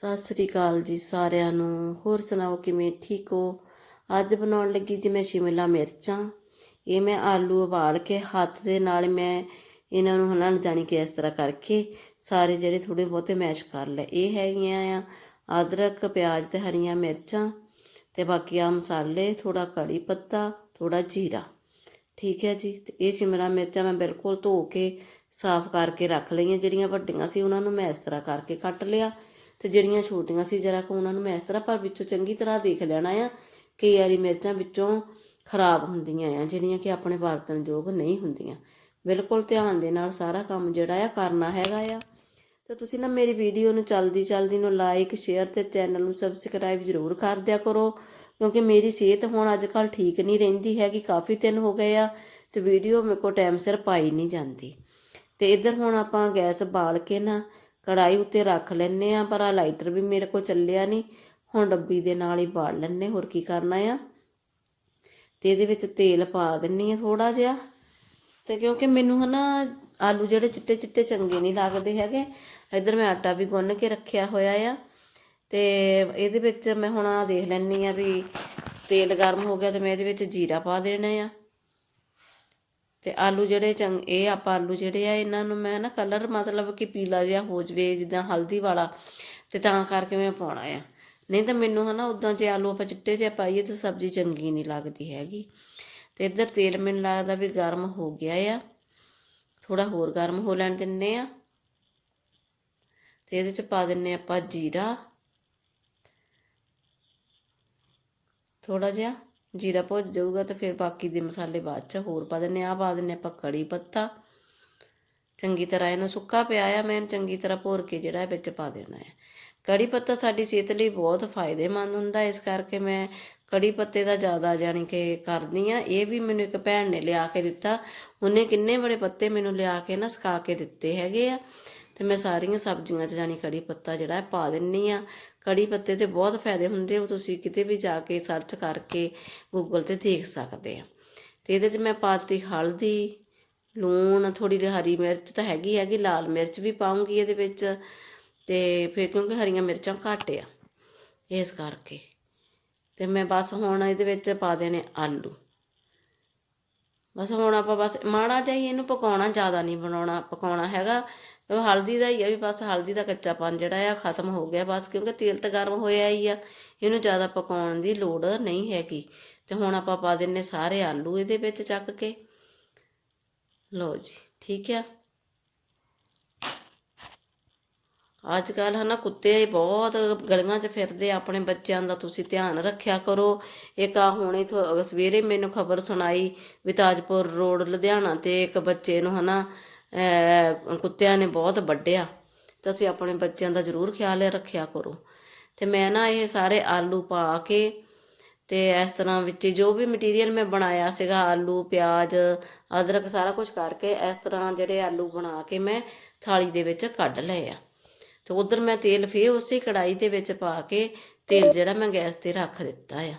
ਸਤਿ ਸ੍ਰੀ ਅਕਾਲ ਜੀ ਸਾਰਿਆਂ ਨੂੰ। ਹੋਰ ਸੁਣਾਓ, ਕਿਵੇਂ ਠੀਕ ਹੋ? ਅੱਜ ਬਣਾਉਣ ਲੱਗੀ ਜੀ ਮੈਂ ਸ਼ਿਮਲਾ ਮਿਰਚਾਂ। ਇਹ ਮੈਂ ਆਲੂ ਉਬਾਲ ਕੇ ਹੱਥ ਦੇ ਨਾਲ ਮੈਂ ਇਹਨਾਂ ਨੂੰ ਹਲਾਣ ਜਾਣੀ ਕਿ ਇਸ ਤਰ੍ਹਾਂ ਕਰਕੇ ਸਾਰੇ ਜਿਹੜੇ ਥੋੜੇ ਬਹੁਤੇ ਮੈਸ਼ ਕਰ ਲਏ। ਇਹ ਹੈਗੀਆਂ ਆ ਅਦਰਕ, ਪਿਆਜ਼ ਤੇ ਹਰੀਆਂ ਮਿਰਚਾਂ ਤੇ ਬਾਕੀ ਆ ਮਸਾਲੇ ਥੋੜਾ ਕੜੀ ਪੱਤਾ ਥੋੜਾ ਜੀਰਾ। ਠੀਕ ਹੈ ਜੀ? ਤੇ ਇਹ ਸ਼ਿਮਲਾ ਮਿਰਚਾਂ ਮੈਂ ਬਿਲਕੁਲ ਧੋ ਕੇ ਸਾਫ਼ ਕਰਕੇ ਰੱਖ ਲਈਆਂ। ਜਿਹੜੀਆਂ ਵੱਡੀਆਂ ਸੀ ਉਹਨਾਂ ਨੂੰ ਮੈਂ ਇਸ ਤਰ੍ਹਾਂ ਕਰਕੇ ਕੱਟ ਲਿਆ। ਤੇ ਜਿਹੜੀਆਂ ਛੋਟੀਆਂ ਸੀ ਜਰਾ ਕੁ ਉਹਨਾਂ ਨੂੰ ਮੈਂ ਇਸ ਤਰ੍ਹਾਂ ਪਰ ਵਿੱਚੋਂ ਚੰਗੀ ਤਰ੍ਹਾਂ ਦੇਖ ਲੈਣਾ ਆ ਕਈ ਵਾਰੀ ਮਿਰਚਾਂ ਵਿੱਚੋਂ ਖਰਾਬ ਹੁੰਦੀਆਂ ਆ, ਜਿਹੜੀਆਂ ਕਿ ਆਪਣੇ ਵਰਤਣਯੋਗ ਨਹੀਂ ਹੁੰਦੀਆਂ। ਬਿਲਕੁਲ ਧਿਆਨ ਦੇ ਨਾਲ ਸਾਰਾ ਕੰਮ ਜਿਹੜਾ ਆ ਕਰਨਾ ਹੈਗਾ ਆ। ਤੇ ਤੁਸੀਂ ਨਾ ਮੇਰੀ ਵੀਡੀਓ ਨੂੰ ਚਲਦੀ ਚਲਦੀ ਨੂੰ ਲਾਈਕ ਸ਼ੇਅਰ ਤੇ ਚੈਨਲ ਨੂੰ ਸਬਸਕ੍ਰਾਈਬ ਜ਼ਰੂਰ ਕਰ ਦਿਆ ਕਰੋ, ਕਿਉਂਕਿ ਮੇਰੀ ਸਿਹਤ ਹੁਣ ਅੱਜ ਕੱਲ ਠੀਕ ਨਹੀਂ ਰਹਿੰਦੀ ਹੈਗੀ, ਕਾਫੀ ਦਿਨ ਹੋ ਗਏ ਆ ਤੇ ਵੀਡੀਓ ਮੇਰੇ ਕੋ ਟਾਈਮ ਸਿਰ ਪਾਈ ਨਹੀਂ ਜਾਂਦੀ। ਤੇ ਇੱਧਰ ਹੁਣ ਆਪਾਂ ਗੈਸ ਬਾਲ ਕੇ ਨਾ ਕੜਾਈ ਉੱਤੇ ਰੱਖ ਲੈਨੇ ਆ ਪਰ ਆ ਲਾਈਟਰ ਵੀ ਮੇਰੇ ਕੋਲ ਚੱਲਿਆ ਨਹੀਂ। ਹੁਣ ਡੱਬੀ ਦੇ ਨਾਲ ਹੀ ਬਾਲ ਲੈਨੇ ਹੋਰ ਕੀ ਕਰਨਾ ਆ? ਤੇ ਇਹਦੇ ਵਿੱਚ ਤੇਲ ਪਾ ਦਿੰਨੀ ਆ ਥੋੜਾ ਜਿਹਾ। ਤੇ ਕਿਉਂਕਿ ਮੈਨੂੰ ਹਨਾ, ਆਲੂ ਜਿਹੜੇ ਚਿੱਟੇ ਚਿੱਟੇ ਚੰਗੇ ਨਹੀਂ ਲੱਗਦੇ ਹੈਗੇ, ਇੱਧਰ ਮੈਂ ਆਟਾ ਵੀ ਗੁੰਨ ਕੇ ਰੱਖਿਆ ਹੋਇਆ ਆ। ਤੇ ਇਹਦੇ ਵਿੱਚ ਮੈਂ ਹੁਣ ਆ ਦੇਖ ਲੈਣੀ ਆ ਵੀ ਤੇਲ ਗਰਮ ਹੋ ਗਿਆ ਤੇ ਮੈਂ ਇਹਦੇ ਵਿੱਚ ਜੀਰਾ ਪਾ ਦੇਣਾ ਆ। ਤੇ ਆਲੂ ਜਿਹੜੇ ਚੰਗ, ਇਹ ਆਪਾਂ ਆਲੂ ਜਿਹੜੇ ਆ, ਇਹਨਾਂ ਨੂੰ ਮੈਂ ਨਾ ਕਲਰ ਮਤਲਬ ਕਿ ਪੀਲਾ ਜਿਹਾ ਹੋ ਜਵੇ, ਜਿੱਦਾਂ ਹਲਦੀ ਵਾਲਾ, ਤੇ ਤਾਂ ਕਰਕੇ ਮੈਂ ਪਾਉਣਾ ਆ। ਨਹੀਂ ਤਾਂ ਮੈਨੂੰ ਹਨਾ ਉਦਾਂ ਜੇ ਆਲੂ ਆਪਾਂ ਚਿੱਟੇ ਜਿਹੇ ਪਾਈਏ ਤਾਂ ਸਬਜ਼ੀ ਚੰਗੀ ਨਹੀਂ ਲੱਗਦੀ ਹੈਗੀ। ਤੇ ਇੱਧਰ ਤੇਲ ਮੈਨੂੰ ਲੱਗਦਾ ਵੀ ਗਰਮ ਹੋ ਗਿਆ ਆ। ਥੋੜਾ ਹੋਰ ਗਰਮ ਹੋ ਲੈਣ ਦਿੰਨੇ ਆ। ਤੇ ਇਹਦੇ ਚ ਪਾ ਦਿੰਨੇ ਆਪਾਂ ਜੀਰਾ। ਥੋੜਾ ਜਿਹਾ। ਜੀਰਾ ਭੁੱਜ ਜਾਊਗਾ ਤਾਂ ਫਿਰ ਬਾਕੀ ਦੇ ਮਸਾਲੇ ਬਾਅਦ ਚ ਹੋਰ ਪਾ ਦਿੰਨੇ ਆ ਪਾ ਦਿੰਨੇ ਆਪਾਂ ਕੜੀ ਪੱਤਾ। ਚੰਗੀ ਤਰ੍ਹਾਂ ਇਹਨੂੰ ਸੁੱਕਾ ਪਿਆ ਆ, ਮੈਂ ਇਹਨੂੰ ਚੰਗੀ ਤਰ੍ਹਾਂ ਭੋਰ ਕੇ ਜਿਹੜਾ ਵਿੱਚ ਪਾ ਦੇਣਾ ਹੈ। ਕੜੀ ਪੱਤਾ ਸਾਡੀ ਸਿਹਤ ਲਈ ਬਹੁਤ ਫਾਇਦੇਮੰਦ ਹੁੰਦਾ, ਇਸ ਕਰਕੇ ਮੈਂ ਕੜੀ ਪੱਤੇ ਦਾ ਜ਼ਿਆਦਾ ਜਾਣੀ ਕਿ ਕਰਦੀ ਆ ਇਹ ਵੀ ਮੈਨੂੰ ਇੱਕ ਭੈਣ ਨੇ ਲਿਆ ਕੇ ਦਿੱਤਾ। ਉਹਨੇ ਕਿੰਨੇ ਬੜੇ ਪੱਤੇ ਮੈਨੂੰ ਲਿਆ ਕੇ ਨਾ ਸੁਕਾ ਕੇ ਦਿੱਤੇ ਹੈਗੇ ਆ। ਤੇ ਮੈਂ ਸਾਰੀਆਂ ਸਬਜ਼ੀਆਂ 'ਚ ਜਾਣੀ ਕੜੀ ਪੱਤਾ ਜਿਹੜਾ ਪਾ ਦਿੰਨੀ ਆ। ਕੜੀ ਪੱਤੇ ਤੇ ਬਹੁਤ ਫਾਇਦੇ ਹੁੰਦੇ ਉਹ ਤੁਸੀਂ ਕਿਤੇ ਵੀ ਜਾ ਕੇ ਸਰਚ ਕਰਕੇ ਗੂਗਲ ਤੇ ਦੇਖ ਸਕਦੇ ਆ। ਤੇ ਇਹਦੇ 'ਚ ਮੈਂ ਪਾਤੀ ਹਲਦੀ, ਲੂਣ ਥੋੜੀ ਜਿਹੀ ਹਰੀ ਮਿਰਚ ਤਾਂ ਹੈਗੀ ਹੈਗੀ ਲਾਲ ਮਿਰਚ ਵੀ ਪਾਉਂਗੀ ਇਹਦੇ ਵਿੱਚ ਤੇ ਫਿਰ ਕਿਉਂਕਿ ਹਰੀਆਂ ਮਿਰਚਾਂ ਘੱਟ ਆ, ਇਸ ਕਰਕੇ। ਤੇ ਮੈਂ ਬਸ ਹੁਣ ਇਹਦੇ ਵਿੱਚ ਪਾ ਦੇਣੇ ਆਲੂ। ਬਸ ਹੁਣ ਆਪਾਂ ਬਸ ਮਾੜਾ ਜਿਹਾ ਹੀ ਇਹਨੂੰ ਪਕਾਉਣਾ, ਜ਼ਿਆਦਾ ਨਹੀਂ ਬਣਾਉਣਾ, ਪਕਾਉਣਾ ਹੈਗਾ। ਹਲਦੀ ਦਾ ਹੀ ਆ ਵੀ ਬਸ ਹਲਦੀ ਦਾ ਕੱਚਾਪਨ ਜਿਹੜਾ ਆ, ਖਤਮ ਹੋ ਗਿਆ ਬਸ, ਕਿਉਂਕਿ ਤੇਲ ਤਾਂ ਗਰਮ ਹੋਇਆ ਹੀ ਆ। ਇਹਨੂੰ ਜ਼ਿਆਦਾ ਪਕਾਉਣ ਦੀ ਲੋੜ ਨਹੀਂ ਹੈਗੀ। ਤੇ ਹੁਣ ਆਪਾਂ ਪਾ ਦਿੰਨੇ ਸਾਰੇ ਆਲੂ ਇਹਦੇ ਵਿੱਚ ਚੱਕ ਕੇ। ਲਓ ਜੀ, ਠੀਕ ਆ? ਅੱਜ ਕੱਲ ਹਨਾ ਕੁੱਤੇ ਬਹੁਤ ਗਲੀਆਂ 'ਚ ਫਿਰਦੇ ਆਪਣੇ ਬੱਚਿਆਂ ਦਾ ਤੁਸੀਂ ਧਿਆਨ ਰੱਖਿਆ ਕਰੋ। ਇੱਕ ਆ ਹੁਣੇ ਥੋ- ਸਵੇਰੇ ਮੈਨੂੰ ਖਬਰ ਸੁਣਾਈ ਵੀ ਤਾਜਪੁਰ ਰੋਡ ਲੁਧਿਆਣਾ ਤੇ ਇੱਕ ਬੱਚੇ ਨੂੰ ਹਨਾ ਅਹ, ਕੁੱਤਿਆਂ ਨੇ ਬਹੁਤ ਵੱਢਿਆ। ਤਾਂ ਤੁਸੀਂ ਆਪਣੇ ਬੱਚਿਆਂ ਦਾ ਜ਼ਰੂਰ ਖਿਆਲ ਰੱਖਿਆ ਕਰੋ। ਤੇ ਮੈਂ ਨਾ ਇਹ ਸਾਰੇ ਆਲੂ ਪਾ ਕੇ ਤੇ ਇਸ ਤਰ੍ਹਾਂ ਵਿੱਚ ਜੋ ਵੀ ਮਟੀਰੀਅਲ ਮੈਂ ਬਣਾਇਆ ਸੀਗਾ ਆਲੂ ਪਿਆਜ਼ ਅਦਰਕ ਸਾਰਾ ਕੁਝ ਕਰਕੇ ਇਸ ਤਰ੍ਹਾਂ ਜਿਹੜੇ ਆਲੂ ਬਣਾ ਕੇ ਮੈਂ ਥਾਲੀ ਦੇ ਵਿੱਚ ਕੱਢ ਲਏ ਆ। ਤੇ ਉਧਰ ਮੈਂ ਤੇਲ ਫੇਰ ਉਸੇ ਕੜਾਈ ਦੇ ਵਿੱਚ ਪਾ ਕੇ ਤੇਲ ਜਿਹੜਾ ਮੈਂ ਗੈਸ ਤੇ ਰੱਖ ਦਿੱਤਾ ਆ।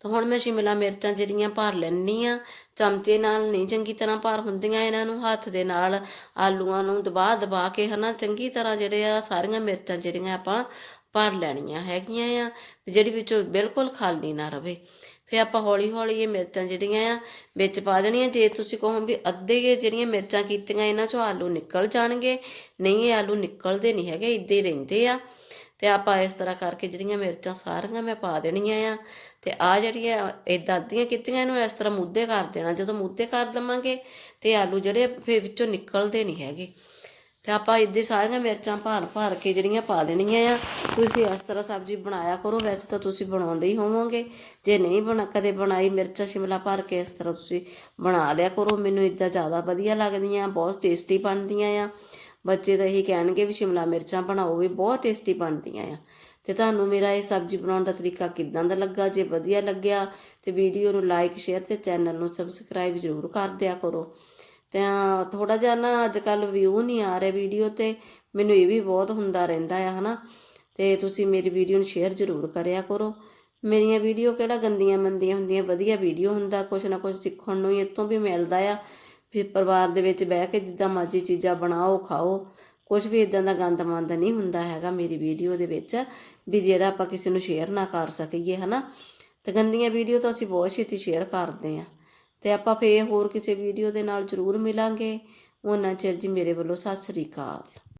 ਤਾਂ ਹੁਣ ਮੈਂ ਸ਼ਿਮਲਾ ਮਿਰਚਾਂ ਜਿਹੜੀਆਂ ਭਰ ਲੈਣੀ ਆ, ਚਮਚੇ ਨਾਲ ਨਹੀਂ ਚੰਗੀ ਤਰ੍ਹਾਂ ਭਰ ਹੁੰਦੀਆਂ ਇਹਨਾਂ ਨੂੰ, ਹੱਥ ਦੇ ਨਾਲ ਆਲੂਆਂ ਨੂੰ ਦਬਾ ਦਬਾ ਕੇ ਹਨਾ, ਚੰਗੀ ਤਰ੍ਹਾਂ ਜਿਹੜੇ ਆ ਸਾਰੀਆਂ ਮਿਰਚਾਂ ਜਿਹੜੀਆਂ ਆਪਾਂ ਭਰ ਲੈਣੀਆਂ ਹੈਗੀਆਂ ਆ ਜਿਹੜੀ ਵਿੱਚੋਂ ਬਿਲਕੁਲ ਖਾਲੀ ਨਾ ਰਵੇ। ਫਿਰ ਆਪਾਂ ਹੌਲੀ ਹੌਲੀ ਇਹ ਮਿਰਚਾਂ ਜਿਹੜੀਆਂ ਆ ਵਿੱਚ ਪਾ ਦੇਣੀਆਂ। ਜੇ ਤੁਸੀਂ ਕਹੋ ਵੀ ਅੱਧੇ ਜਿਹੜੀਆਂ ਮਿਰਚਾਂ ਕੀਤੀਆਂ ਇਹਨਾਂ ਚੋਂ ਆਲੂ ਨਿਕਲ ਜਾਣਗੇ, ਨਹੀਂ ਇਹ ਆਲੂ ਨਿਕਲਦੇ ਨਹੀਂ ਹੈਗੇ ਇੱਦਾਂ ਹੀ ਰਹਿੰਦੇ ਆ। ਤੇ ਆਪਾਂ ਇਸ ਤਰ੍ਹਾਂ ਕਰਕੇ ਜਿਹੜੀਆਂ ਮਿਰਚਾਂ ਸਾਰੀਆਂ ਮੈਂ ਪਾ ਦੇਣੀਆਂ ਆ। ਤੇ ਆ ਜਿਹੜੀਆਂ ਇਦਾਂ ਅੱਧੀਆਂ ਕੀਤੀਆਂ ਇਹਨੂੰ ਇਸ ਤਰ੍ਹਾਂ ਮੁੱਦੇ ਕਰ ਦੇਣਾ। ਜਦੋਂ ਮੁੱਦੇ ਕਰ ਦਵਾਂਗੇ ਤੇ ਆਲੂ ਜਿਹੜੇ ਫਿਰ ਵਿੱਚੋਂ ਨਿਕਲਦੇ ਨਹੀਂ ਹੈਗੇ। ਤੇ ਆਪਾਂ ਇੱਦੇ ਸਾਰੀਆਂ ਮਿਰਚਾਂ ਭਾਰ ਭਾਰ ਕੇ ਜਿਹੜੀਆਂ ਪਾ ਦੇਣੀਆਂ ਆ, ਤੁਸੀਂ ਇਸ ਤਰ੍ਹਾਂ ਸਬਜ਼ੀ ਬਣਾਇਆ ਕਰੋ, ਵੈਸੇ ਤਾਂ ਤੁਸੀਂ ਬਣਾਉਂਦੇ ਹੀ ਹੋਵੋਗੇ। ਜੇ ਨਹੀਂ ਬਣਾ, ਕਦੇ ਬਣਾਈ ਮਿਰਚਾਂ ਸ਼ਿਮਲਾ ਭਰ ਕੇ ਇਸ ਤਰ੍ਹਾਂ ਤੁਸੀਂ ਬਣਾ ਲਿਆ ਕਰੋ, ਮੈਨੂੰ ਇਦਾਂ ਜ਼ਿਆਦਾ ਵਧੀਆ ਲੱਗਦੀਆਂ, ਬਹੁਤ ਟੇਸਟੀ ਬਣਦੀਆਂ ਆ। ਬੱਚੇ ਤਾਂ ਇਹੀ ਕਹਿਣਗੇ ਵੀ ਸ਼ਿਮਲਾ ਮਿਰਚਾਂ ਬਣਾਓ ਵੀ ਬਹੁਤ ਟੇਸਟੀ ਬਣਦੀਆਂ ਆ। ਤੇ ਤੁਹਾਨੂੰ ਮੇਰਾ ਇਹ ਸਬਜ਼ੀ ਬਣਾਉਣ ਦਾ ਤਰੀਕਾ ਕਿਦਾਂ ਦਾ ਲੱਗਾ? ਜੇ ਵਧੀਆ ਲੱਗਿਆ ਤੇ ਵੀਡੀਓ ਨੂੰ ਲਾਈਕ ਸ਼ੇਅਰ ਤੇ ਚੈਨਲ ਨੂੰ ਸਬਸਕ੍ਰਾਈਬ ਜ਼ਰੂਰ ਕਰ ਦਿਆ ਕਰੋ। ਤਾਂ ਥੋੜਾ ਜਿਹਾ ਨਾ ਅੱਜ ਕੱਲ ਵਿਊ ਨਹੀਂ ਆ ਰਿਹਾ ਵੀਡੀਓ ਤੇ, ਮੈਨੂੰ ਇਹ ਵੀ ਬਹੁਤ ਹੁੰਦਾ ਰਹਿੰਦਾ ਆ, ਹਨਾ? ਤੇ ਤੁਸੀਂ ਮੇਰੀ ਵੀਡੀਓ ਨੂੰ ਸ਼ੇਅਰ ਜ਼ਰੂਰ ਕਰਿਆ ਕਰੋ। ਮੇਰੀਆਂ ਵੀਡੀਓ ਕਿਹੜਾ ਗੰਦੀਆਂ ਮੰਦੀਆਂ ਹੁੰਦੀਆਂ, ਵਧੀਆ ਵੀਡੀਓ ਹੁੰਦਾ, ਕੁਛ ਨਾ ਕੁਛ ਸਿੱਖਣ ਨੂੰ ਹੀ ਇਤੋਂ ਵੀ ਮਿਲਦਾ ਆ। ਫਿਰ ਪਰਿਵਾਰ ਦੇ ਵਿੱਚ ਬਹਿ ਕੇ ਜਿੱਦਾਂ ਮਰਜ਼ੀ ਚੀਜ਼ਾਂ ਬਣਾਓ, ਖਾਓ ਕੁਝ ਵੀ ਇਦਾਂ ਦਾ ਗੰਦ ਮੰਦ ਨਹੀਂ ਹੁੰਦਾ ਹੈਗਾ ਮੇਰੀ ਵੀਡੀਓ ਦੇ ਵਿੱਚ, ਵੀ ਜਿਹੜਾ ਆਪਾਂ ਕਿਸੇ ਨੂੰ ਸ਼ੇਅਰ ਨਾ ਕਰ ਸਕੀਏ, ਹਨਾ? ਤੇ ਗੰਦੀਆਂ ਵੀਡੀਓ ਤਾਂ ਅਸੀਂ ਬਹੁਤ ਛੇਤੀ ਸ਼ੇਅਰ ਕਰਦੇ ਆ। ਤੇ ਆਪਾਂ ਫੇਰ ਹੋਰ ਕਿਸੇ ਵੀਡੀਓ ਦੇ ਨਾਲ ਜ਼ਰੂਰ ਮਿਲਾਂਗੇ। ਉਹਨਾਂ ਚਿਰ ਜੀ ਮੇਰੇ ਵੱਲੋਂ ਸਤਿ ਸ੍ਰੀ ਅਕਾਲ।